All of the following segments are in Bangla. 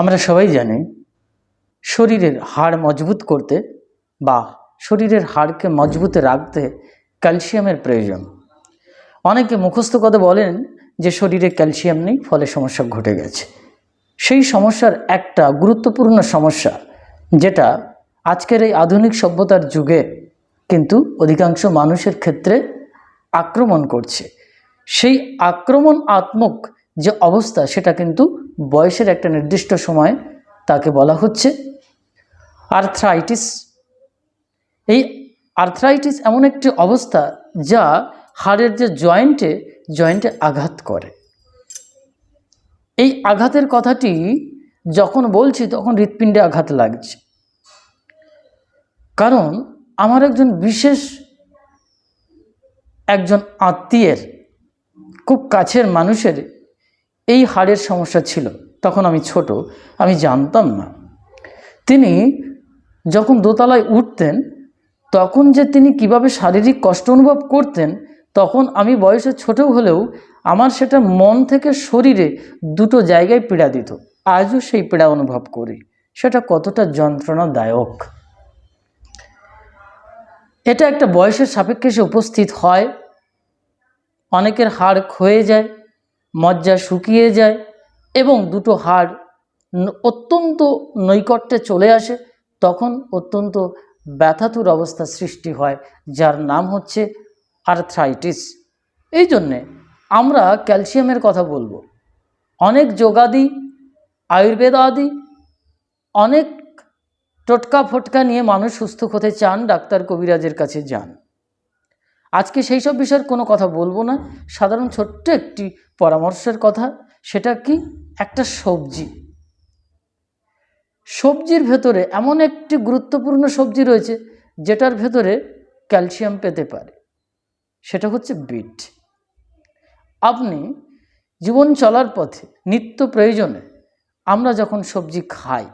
আমরা সবাই জানি শরীরের হাড় মজবুত করতে বা শরীরের হাড়কে মজবুত রাখতে ক্যালসিয়ামের প্রয়োজন। অনেকে মুখস্থ কথা বলেন যে শরীরে ক্যালসিয়াম নেই, ফলে সমস্যা ঘটে গেছে। সেই সমস্যার একটা গুরুত্বপূর্ণ সমস্যা, যেটা আজকের এই আধুনিক সভ্যতার যুগে কিন্তু অধিকাংশ মানুষের ক্ষেত্রে আক্রমণ করছে। সেই আক্রমণাত্মক যে অবস্থা, সেটা কিন্তু বয়সের একটা নির্দিষ্ট সময় তাকে বলা হচ্ছে আর্থ্রাইটিস এই আর্থ্রাইটিস এমন একটি অবস্থা যা হাড়ের যে জয়েন্টে জয়েন্টে আঘাত করে। এই আঘাতের কথাটি যখন বলছি, তখন হৃৎপিণ্ডে আঘাত লাগছে। কারণ আমার একজন বিশেষ একজন আত্মীয়ের, খুব কাছের মানুষের এই হাড়ের সমস্যা ছিল। তখন আমি ছোট, আমি জানতাম না। তিনি যখন দোতলায় উঠতেন, তখন যে তিনি কীভাবে শারীরিক কষ্ট অনুভব করতেন, তখন আমি বয়সে ছোট হলেও আমার সেটা মন থেকে শরীরে দুটো জায়গায় পীড়া দিত। আজও সেই পীড়া অনুভব করি। সেটা কতটা যন্ত্রণাদায়ক। এটা একটা বয়সের সাপেক্ষে সে উপস্থিত হয়। অনেকের হাড় ক্ষয়ে যায়। মজ্জা শুকিয়ে যায় এবং দুটো হাড় অত্যন্ত নৈকট্যে চলে আসে, তখন অত্যন্ত ব্যথাতুর অবস্থা সৃষ্টি হয়, যার নাম হচ্ছে আর্থ্রাইটিস এই জন্যে আমরা ক্যালসিয়ামের কথা বলব। অনেক যোগাদি, আয়ুর্বেদ আদি, অনেক টোটকা ফোটকা নিয়ে মানুষ সুস্থ হতে চান, ডাক্তার কবিরাজের কাছে যান। আজকে সেই সব বিষয়ের কোনো কথা বলব না। সাধারণ ছোট্ট একটি পরামর্শের কথা, সেটা কি? একটা সবজি। সবজির ভেতরে এমন একটি গুরুত্বপূর্ণ সবজি রয়েছে, যেটার ভেতরে ক্যালসিয়াম পেতে পারে। সেটা হচ্ছে বিট। আপনি জীবন চলার পথে, নিত্য প্রয়োজনে আমরা যখন সবজি খাই,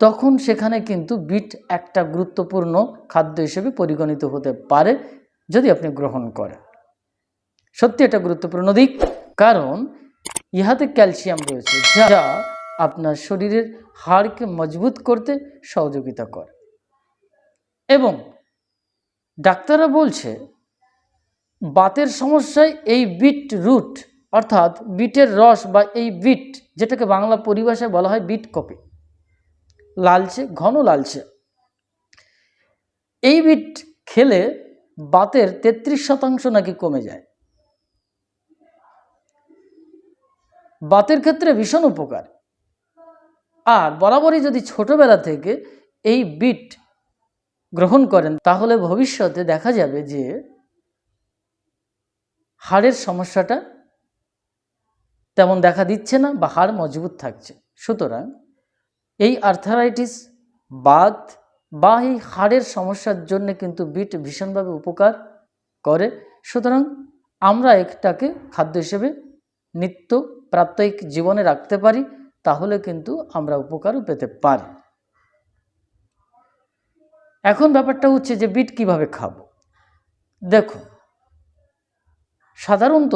তখন সেখানে কিন্তু বিট একটা গুরুত্বপূর্ণ খাদ্য হিসেবে পরিগণিত হতে পারে। যদি আপনি গ্রহণ করেন। সত্যি এটা গুরুত্বপূর্ণ দিক, কারণ ইহাতে ক্যালসিয়াম রয়েছে, যা আপনার শরীরের হাড়কে মজবুত করতে সহযোগিতা করে। এবং ডাক্তাররা বলছে, বাতের সমস্যায় এই বিট রুট, অর্থাৎ বিটের রস বা এই বিট, যেটাকে বাংলা পরিভাষায় বলা হয় বিট কপি, লালচে, ঘন লালচে, এই বিট খেলে বাতের তেত্রিশ শতাংশ নাকি কমে যায়। বাতের ক্ষেত্রে ভীষণ উপকার। আর বরাবরই যদি ছোটবেলা থেকে এই বিট গ্রহণ করেন, তাহলে ভবিষ্যতে দেখা যাবে যে হাড়ের সমস্যাটা তেমন দেখা দিচ্ছে না বা হাড় মজবুত থাকছে। সুতরাং এই আর্থারাইটিস বাত বা এই হাড়ের সমস্যার জন্য কিন্তু বিট ভীষণভাবে উপকার করে। সুতরাং আমরা একটাকে খাদ্য হিসেবে নিত্য প্রাত্যহিক জীবনে রাখতে পারি, তাহলে কিন্তু আমরা উপকারও পেতে পারি। এখন ব্যাপারটা হচ্ছে যে বিট কীভাবে খাব? দেখো সাধারণত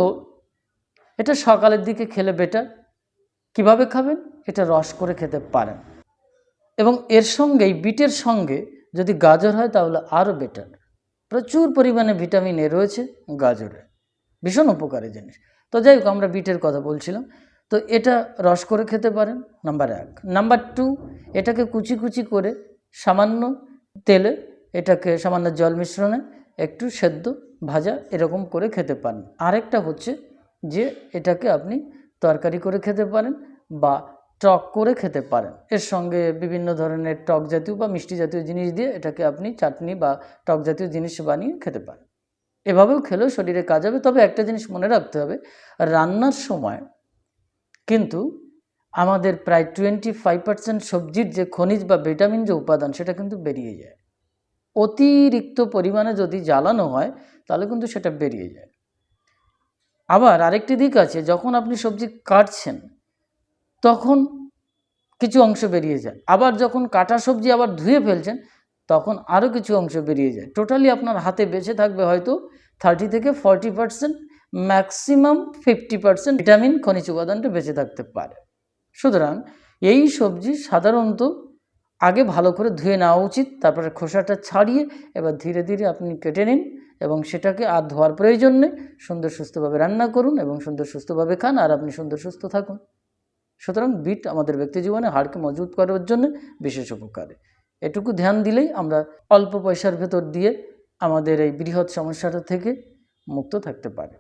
এটা সকালের দিকে খেলে বেটার কীভাবে খাবেন? এটা রস করে খেতে পারেন। এবং এর সঙ্গেই বিটের সঙ্গে যদি গাজর হয় তাহলে আরও বেটার প্রচুর পরিমাণে ভিটামিন এ রয়েছে গাজরে। ভীষণ উপকারী জিনিস। তো যাই হোক, আমরা বিটের কথা বলছিলাম। তো এটা রস করে খেতে পারেন নাম্বার এক। নাম্বার টু এটাকে কুচি কুচি করে সামান্য তেলে এটাকে সামান্য জল মিশ্রণে একটু সেদ্ধ, ভাজা এরকম করে খেতে পারেন। আরেকটা হচ্ছে যে এটাকে আপনি তরকারি করে খেতে পারেন বা টক করে খেতে পারেন। এর সঙ্গে বিভিন্ন ধরনের টক জাতীয় বা মিষ্টি জাতীয় জিনিস দিয়ে এটাকে আপনি চাটনি বা টক জাতীয় জিনিস বানিয়ে খেতে পারেন। এভাবেও খেলেও শরীরে কাজ হবে। তবে একটা জিনিস মনে রাখতে হবে, রান্নার সময় কিন্তু আমাদের প্রায় টোয়েন্টি ফাইভ পার্সেন্ট সবজির যে খনিজ বা ভিটামিন যে উপাদান, সেটা কিন্তু বেরিয়ে যায়। অতিরিক্ত পরিমাণে যদি জ্বালানো হয়, তাহলে কিন্তু সেটা বেরিয়ে যায়। আবার আরেকটি দিক আছে, যখন আপনি সবজি কাটছেন তখন কিছু অংশ বেরিয়ে যায়। আবার যখন কাটা সবজি আবার ধুয়ে ফেলছেন, তখন আরও কিছু অংশ বেরিয়ে যায়। টোটালি আপনার হাতে বেঁচে থাকবে হয়তো থার্টি থেকে forty percent maximum fifty percent vitamin খনিজ উপাদানটা বেঁচে থাকতে পারে। সুতরাং এই সবজি সাধারণত আগে ভালো করে ধুয়ে নেওয়া উচিত, তারপরে খোসাটা ছাড়িয়ে এবার ধীরে ধীরে আপনি কেটে নিন এবং সেটাকে আর ধোয়ার প্রয়োজন নেই। সুন্দর সুস্থভাবে রান্না করুন এবং সুন্দর সুস্থভাবে খান আর আপনি সুন্দর সুস্থ থাকুন। সুতরাং বিট আমাদের ব্যক্তি জীবনে হাড়কে মজবুত করার জন্য বিশেষ উপকারে। এটুকু ধ্যান দিলেই আমরা অল্প পয়সার ভেতর দিয়ে আমাদের এই বৃহৎ সমস্যাটা থেকে মুক্ত থাকতে পারি।